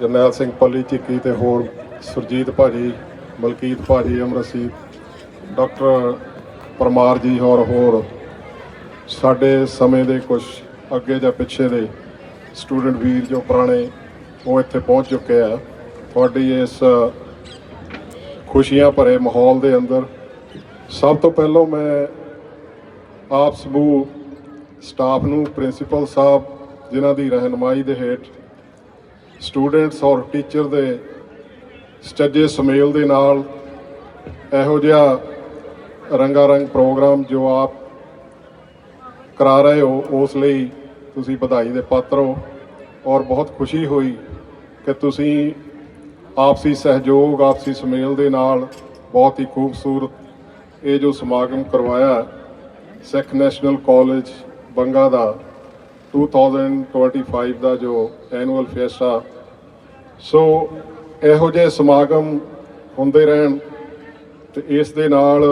ਜਰਨੈਲ ਸਿੰਘ ਪੱਲੀ ਝਿੱਕੀ ਤੇ ਹੋਰ ਸੁਰਜੀਤ ਭਾਜੀ ਮਲਕੀਤ ਭਾਜੀ, ਅਮਰਸੀਤ, ਡਾਕਟਰ ਪਰਮਾਰ ਜੀ ਹੋਰ ਹੋਰ। ਸਾਡੇ ਸਮੇਂ ਦੇ ਕੁਝ ਅੱਗੇ ਜਾਂ ਪਿੱਛੇ ਦੇ ਸਟੂਡੈਂਟ ਵੀਰ ਜੋ ਪੁਰਾਣੇ, ਉਹ ਇੱਥੇ ਪਹੁੰਚ ਚੁੱਕੇ ਆ। ਤੁਹਾਡੀ ਇਸ ਖੁਸ਼ੀਆਂ ਭਰੇ ਮਾਹੌਲ ਦੇ ਅੰਦਰ ਸਭ ਤੋਂ ਪਹਿਲਾਂ ਮੈਂ ਆਪ ਸਮੂਹ ਸਟਾਫ ਨੂੰ, ਪ੍ਰਿੰਸੀਪਲ ਸਾਹਿਬ, ਜਿਨ੍ਹਾਂ ਦੀ ਰਹਿਨਮਾਈ ਦੇ ਹੇਠ ਸਟੂਡੈਂਟਸ ਔਰ ਟੀਚਰ ਦੇ ਸੱਜੇ ਸਮੇਲ ਦੇ ਨਾਲ ਇਹੋ ਜਿਹਾ ਰੰਗਾਰੰਗ ਪ੍ਰੋਗਰਾਮ ਜੋ ਆਪ ਕਰਾ ਰਹੇ ਹੋ, ਉਸ ਲਈ ਤੁਸੀਂ ਵਧਾਈ ਦੇ ਪਾਤਰ ਹੋ ਔਰ ਬਹੁਤ ਖੁਸ਼ੀ ਹੋਈ ਕਿ ਤੁਸੀਂ ਆਪਸੀ ਸਹਿਯੋਗ, ਆਪਸੀ ਸਮੇਲ ਦੇ ਨਾਲ ਬਹੁਤ ਹੀ ਖੂਬਸੂਰਤ ਇਹ ਜੋ ਸਮਾਗਮ ਕਰਵਾਇਆ ਸਿੱਖ ਨੈਸ਼ਨਲ ਕਾਲਜ ਬੰਗਾ ਦਾ। 2025 ਦਾ ਜੋ ਐਨੂਅਲ ਫੈਸਟ ਆ ਸੋ ਇਹੋ ਜਿਹੇ ਸਮਾਗਮ ਹੁੰਦੇ ਰਹਿਣ ਤੇ ਇਸ ਦੇ ਨਾਲ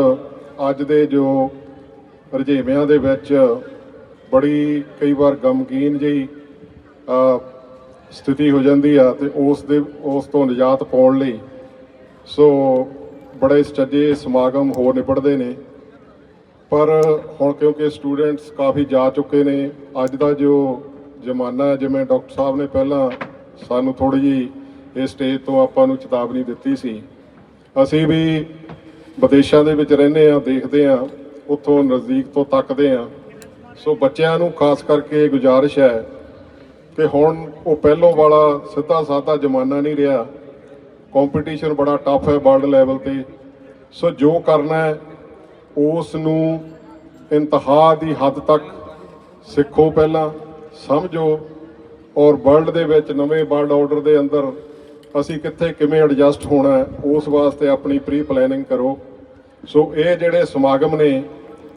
ਅੱਜ ਦੇ ਜੋ ਰੁਝੇਵਿਆਂ ਦੇ ਵਿੱਚ ਬੜੀ ਕਈ ਵਾਰ ਗਮਗੀਨ ਜਿਹੀ ਸਥਿਤੀ ਹੋ ਜਾਂਦੀ ਆ ਤੇ ਉਸ ਦੇ, ਉਸ ਤੋਂ ਨਿਜਾਤ ਪਾਉਣ ਲਈ, ਸੋ ਬੜੇ ਸੱਜੇ ਸਮਾਗਮ ਹੋ ਨਿਬੜਦੇ ਨੇ। ਪਰ ਹੁਣ ਕਿਉਂਕਿ ਸਟੂਡੈਂਟਸ ਕਾਫੀ ਜਾ ਚੁੱਕੇ ਨੇ, ਅੱਜ ਦਾ ਜੋ ਜ਼ਮਾਨਾ ਹੈ, ਜਿਵੇਂ ਡਾਕਟਰ ਸਾਹਿਬ ਨੇ ਪਹਿਲਾਂ ਸਾਨੂੰ ਥੋੜੀ ਜੀ ਇਸ ਸਟੇਜ ਤੋਂ ਆਪਾਂ ਨੂੰ ਚੇਤਾਵਨੀ ਦਿੱਤੀ ਸੀ, ਅਸੀਂ ਵੀ ਵਿਦੇਸ਼ਾਂ ਦੇ ਵਿੱਚ ਰਹਿੰਦੇ ਆ ਦੇਖਦੇ ਆ ਉੱਥੋਂ ਨਜ਼ਦੀਕ ਤੋਂ ਤੱਕਦੇ ਆ ਸੋ ਬੱਚਿਆਂ ਨੂੰ ਖਾਸ ਕਰਕੇ ਗੁਜ਼ਾਰਿਸ਼ ਹੈ ਕਿ ਹੁਣ ਉਹ ਪਹਿਲੋਂ ਵਾਲਾ ਸਿੱਧਾ ਸਾਦਾ ਜ਼ਮਾਨਾ ਨਹੀਂ ਰਿਹਾ। ਕੰਪੀਟੀਸ਼ਨ ਬੜਾ ਟਫ ਹੈ ਵਰਲਡ ਲੈਵਲ ਤੇ। ਸੋ ਜੋ ਕਰਨਾ ਹੈ ਉਸ ਨੂੰ ਇੰਤਹਾ ਦੀ ਹੱਦ ਤੱਕ ਸਿੱਖੋ ਪਹਿਲਾਂ, ਸਮਝੋ ਔਰ ਵਰਲਡ ਦੇ ਵਿੱਚ ਨਵੇਂ ਵਰਲਡ ਆਰਡਰ ਦੇ ਅੰਦਰ ਅਸੀਂ ਕਿੱਥੇ ਕਿਵੇਂ ਐਡਜਸਟ ਹੋਣਾ ਉਸ ਵਾਸਤੇ ਆਪਣੀ ਪ੍ਰੀ ਪਲੈਨਿੰਗ ਕਰੋ। ਸੋ ਇਹ ਜਿਹੜੇ ਸਮਾਗਮ ਨੇ,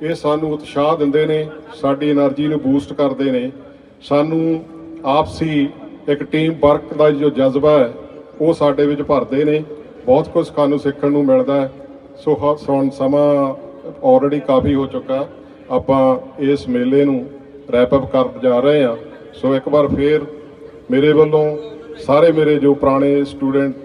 ਇਹ ਸਾਨੂੰ ਉਤਸ਼ਾਹ ਦਿੰਦੇ ਨੇ, ਸਾਡੀ એનર્ਜੀ ਨੂੰ ਬੂਸਟ ਕਰਦੇ ਨੇ। ਸਾਨੂੰ ਆਪਸੀ ਇੱਕ ਟੀਮ ਵਰਕ ਦਾ ਜੋ ਜਜ਼ਬਾ ਹੈ, ਉਹ ਸਾਡੇ ਵਿੱਚ ਭਰਦੇ ਨੇ। ਬਹੁਤ ਕੁਝ ਸਾਨੂੰ ਸਿੱਖਣ ਨੂੰ ਮਿਲਦਾ ਹੈ। ਸੋ ਹਰ ਸਮਾਂ ਆਲਰੇਡੀ ਕਾਫੀ ਹੋ ਚੁੱਕਾ। ਆਪਾਂ ਇਸ ਮੇਲੇ ਨੂੰ ਰੈਪ ਅਪ ਕਰ ਜਾ ਰਹੇ ਹਾਂ। ਸੋ ਇੱਕ ਵਾਰ ਫੇਰ ਮੇਰੇ ਵੱਲੋਂ ਸਾਰੇ ਮੇਰੇ ਜੋ ਪੁਰਾਣੇ ਸਟੂਡੈਂਟ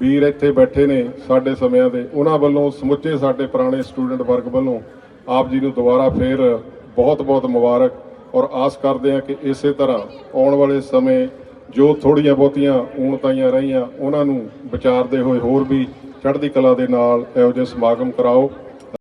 ਵੀਰ ਇੱਥੇ ਬੈਠੇ ਨੇ ਸਾਡੇ ਸਮਿਆਂ ਦੇ, ਉਹਨਾਂ ਵੱਲੋਂ ਸਮੁੱਚੇ ਸਾਡੇ ਪੁਰਾਣੇ ਸਟੂਡੈਂਟ ਵਰਗ ਵੱਲੋਂ ਆਪ ਜੀ ਨੂੰ ਦੁਬਾਰਾ ਫੇਰ ਬਹੁਤ ਬਹੁਤ ਮੁਬਾਰਕ। ਔਰ ਆਸ ਕਰਦੇ ਹਾਂ ਕਿ ਇਸੇ ਤਰ੍ਹਾਂ ਆਉਣ ਵਾਲੇ ਸਮੇਂ ਜੋ ਥੋੜੀਆਂ ਬਹੁਤੀਆਂ ਊਣਤਾਈਆਂ ਰਹੀਆਂ, ਉਹਨਾਂ ਨੂੰ ਵਿਚਾਰਦੇ ਹੋਏ ਹੋਰ ਵੀ ਚੜ੍ਹਦੀ ਕਲਾ ਦੇ ਨਾਲ ਇਹੋ ਜਿਹੇ ਸਮਾਗਮ ਕਰਾਓ।